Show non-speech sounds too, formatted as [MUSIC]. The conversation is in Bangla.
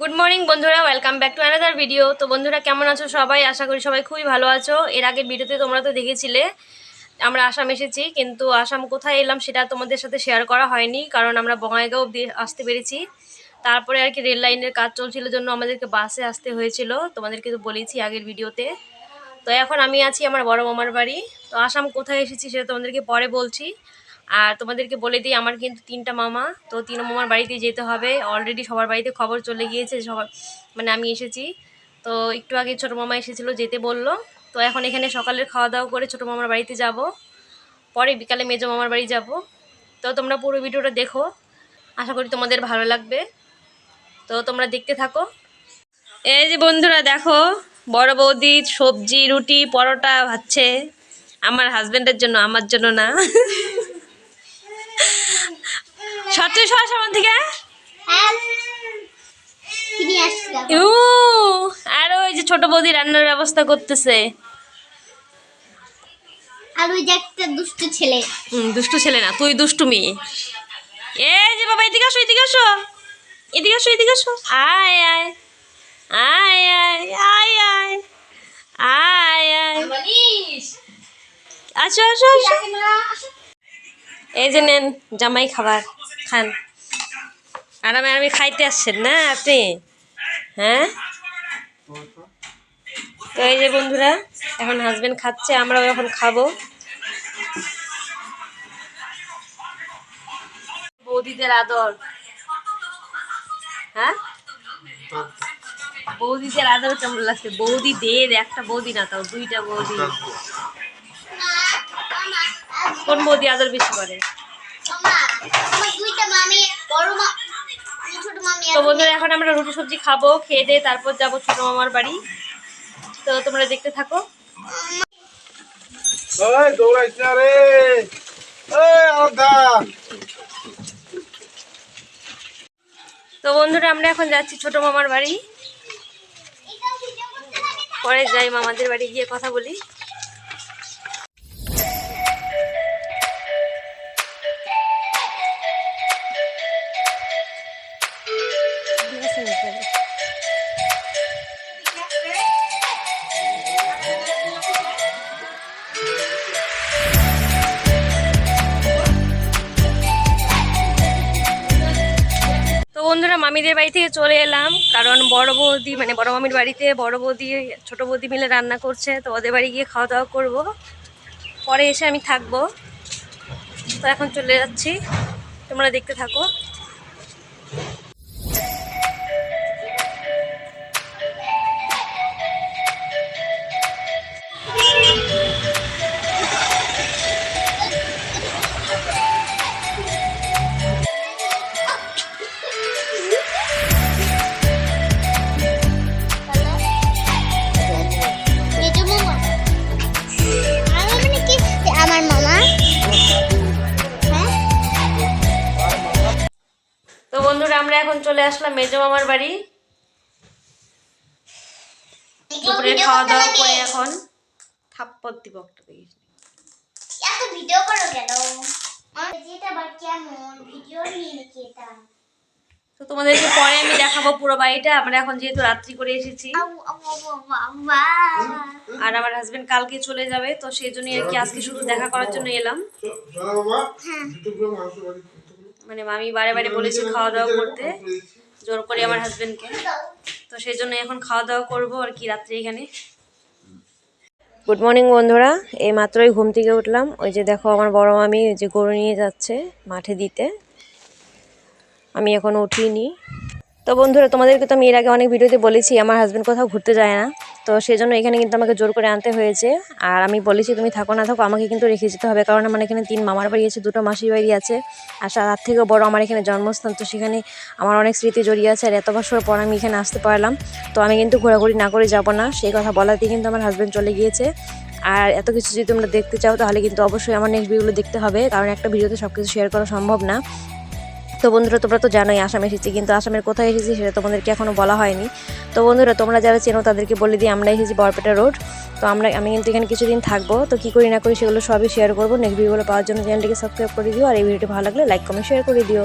গুড মর্নিং বন্ধুরা welcome back to another video তো বন্ধুরা, কেমন আছো সবাই? আশা করি সবাই খুবই ভালো আছো। এর আগের ভিডিওতে তোমরা তো দেখেছিলে, আমরা আসাম এসেছি, কিন্তু আসাম কোথায় এলাম সেটা তোমাদের সাথে শেয়ার করা হয়নি, কারণ আমরা বঙ্গাইগাঁও অব্দি আসতে পেরেছি। তারপরে আর কি রেল লাইনের কাজ চলছিল জন্য আমাদেরকে বাসে আসতে হয়েছিল, তোমাদেরকে তো বলেছি আগের ভিডিওতে। তো এখন আমি আছি আমার বড় মামার বাড়ি। তো আসাম কোথায় এসেছি সেটা তোমাদেরকে পরে বলছি। আর তোমাদেরকে বলে দিই, আমার কিন্তু তিনটা মামা, তো তিন মামার বাড়িতে যেতে হবে। অলরেডি সবার বাড়িতে খবর চলে গিয়েছে সবার মানে আমি এসেছি। তো একটু আগে ছোটো মামা এসেছিল, যেতে বলল। তো এখন এখানে সকালের খাওয়া দাওয়া করে ছোটো মামার বাড়িতে যাব। পরে বিকালে মেজো মামার বাড়ি যাব। তো তোমরা পুরো ভিডিওটা দেখো। আশা করি তোমাদের ভালো লাগবে। তো তোমরা দেখতে থাকো। এই যে বন্ধুরা, দেখো, বড় বৌদি সবজি, রুটি, পরোটা ভাচ্ছে আমার হাজবেন্ডের জন্য, আমার জন্য না। [LAUGHS] সত্যি সস আমার থেকে? ইউ আর ওই যে ছোট বৌদি রান্নার ব্যবস্থা করতেছে। আর ওই যে একটা দুষ্টু ছেলে। হুম দুষ্টু ছেলে না তুই দুষ্টু মেয়ে। এই যে বাবা এদিকে আসো এদিকে আসো। এদিকে আসো এদিকে আসো। আয় আয়। আয় আয় আয় আয়। আয় আয়। আসো আসো। আসো এই যে নেন, জামাই খাবার, খান। আরামে আরামে খাইতে আসছেন না আপনি? হ্যাঁ? তো এই যে বন্ধুরা, এখন হাজবেন্ড খাচ্ছে, আমরাও এখন খাব। বৌদিদের আদর। হ্যাঁ? বৌদিদের আদর কেমন লাগছে? বৌদি দের একটা বৌদি না তাও, দুইটা বৌদি। কোন বৌদি আদর বেশি করে? তো বন্ধুরা এখন আমরা রুটি সবজি খাব খেয়ে দিয়ে তারপর যাব ছোট মামার বাড়ি। তো তোমরা দেখতে থাকো। তো বন্ধুরা আমরা এখন যাচ্ছি ছোট মামার বাড়ি। পরে যাই মামাদের বাড়ি গিয়ে কথা বলি। তো বন্ধুরা, মামিদের বাড়ি থেকে চলে এলাম, কারণ বড় বৌদি মানে বড় মামির বাড়িতে বড় বৌদি, ছোট বৌদি মিলে রান্না করছে, তো ওদের বাড়ি গিয়ে খাওয়া দাওয়া করব। পরে এসে আমি থাকব। তো এখন চলে যাচ্ছি, তোমরা দেখতে থাকো। বন্ধুরা আমরা এখন চলে আসলাম মেজো মামার বাড়ি। দুপুরে খাওয়া দাওয়া করে এখন থাপ্পড় দিব একটা দেখিস এত ভিডিও করো কেন? তো তোমাদেরকে পরে আমি দেখাবো পুরো বাড়িটা। আমরা এখন যেহেতু রাত্রি করে এসেছি। আউ আউ আউ আউ আউ আর আমার হাজবেন্ড কালকে চলে যাবে তো সেই জন্য আর কি আজকে শুধু দেখা করার জন্য এলাম। শোনা মানে মামি বারে বারে বলেছে খাওয়া দাওয়া করতে। জোর করে আমার হাজবেন্ডকে তো সেই জন্য এখন খাওয়া দাওয়া করব আর কি রাত্রে এখানে। গুড মর্নিং বন্ধুরা। এই মাত্রই ঘুম থেকে উঠলাম। ওই যে দেখো আমার বড় মামি ওই যে গরু নিয়ে যাচ্ছে মাঠে দিতে। আমি এখনও উঠিনি। তো বন্ধুরা তোমাদেরকে তো আমি এর আগে অনেক ভিডিওতে বলেছি আমার হাজব্যান্ড কোথাও ঘুরতে যায় না। তো সেই জন্য এখানে কিন্তু আমাকে জোর করে আনতে হয়েছে। আর আমি বলেছি, তুমি থাকো না থাকো, আমাকে কিন্তু রেখে যেতে হবে। কারণ আমার এখানে তিন মামার বাড়ি আছে, দুটো মাসির বাড়ি আছে। আর তার থেকেও বড় আমার এখানে জন্মস্থান। তো সেখানে আমার অনেক স্মৃতি জড়িয়ে আছে। আর এত বছর পর আমি এখানে আসতে পারলাম। তো আমি কিন্তু ঘোরাঘুরি না করে যাব না। সেই কথা বলাতেই কিন্তু আমার হাজব্যান্ড চলে গিয়েছে। আর এত কিছু যদি তোমরা দেখতে চাও, তাহলে কিন্তু অবশ্যই আমার নেক্সট ভিডিওগুলো দেখতে হবে। কারণ একটা ভিডিওতে সব কিছু শেয়ার করা সম্ভব না। তো বন্ধুরা, তোমরা তো জানোই, আসামে এসেছি। কিন্তু আসামের কোথায় এসেছি, সেটা তোমাদেরকে এখনও বলা হয়নি। তো বন্ধুরা, তোমরা যারা চেনো তাদেরকে বলে দিই আমরা এসেছি বরপেটা রোড। তো আমরা, আমি কিন্তু এখানে কিছুদিন থাকব। তো কী করি না করি সেগুলো সবই শেয়ার করব। নেক্সট ভিডিওগুলো পাওয়ার জন্য চ্যানেলটিকে সাবস্ক্রাইব করে দিও। আর এই ভিডিওটি ভালো লাগলে লাইক কমেন্ট শেয়ার করে দিও।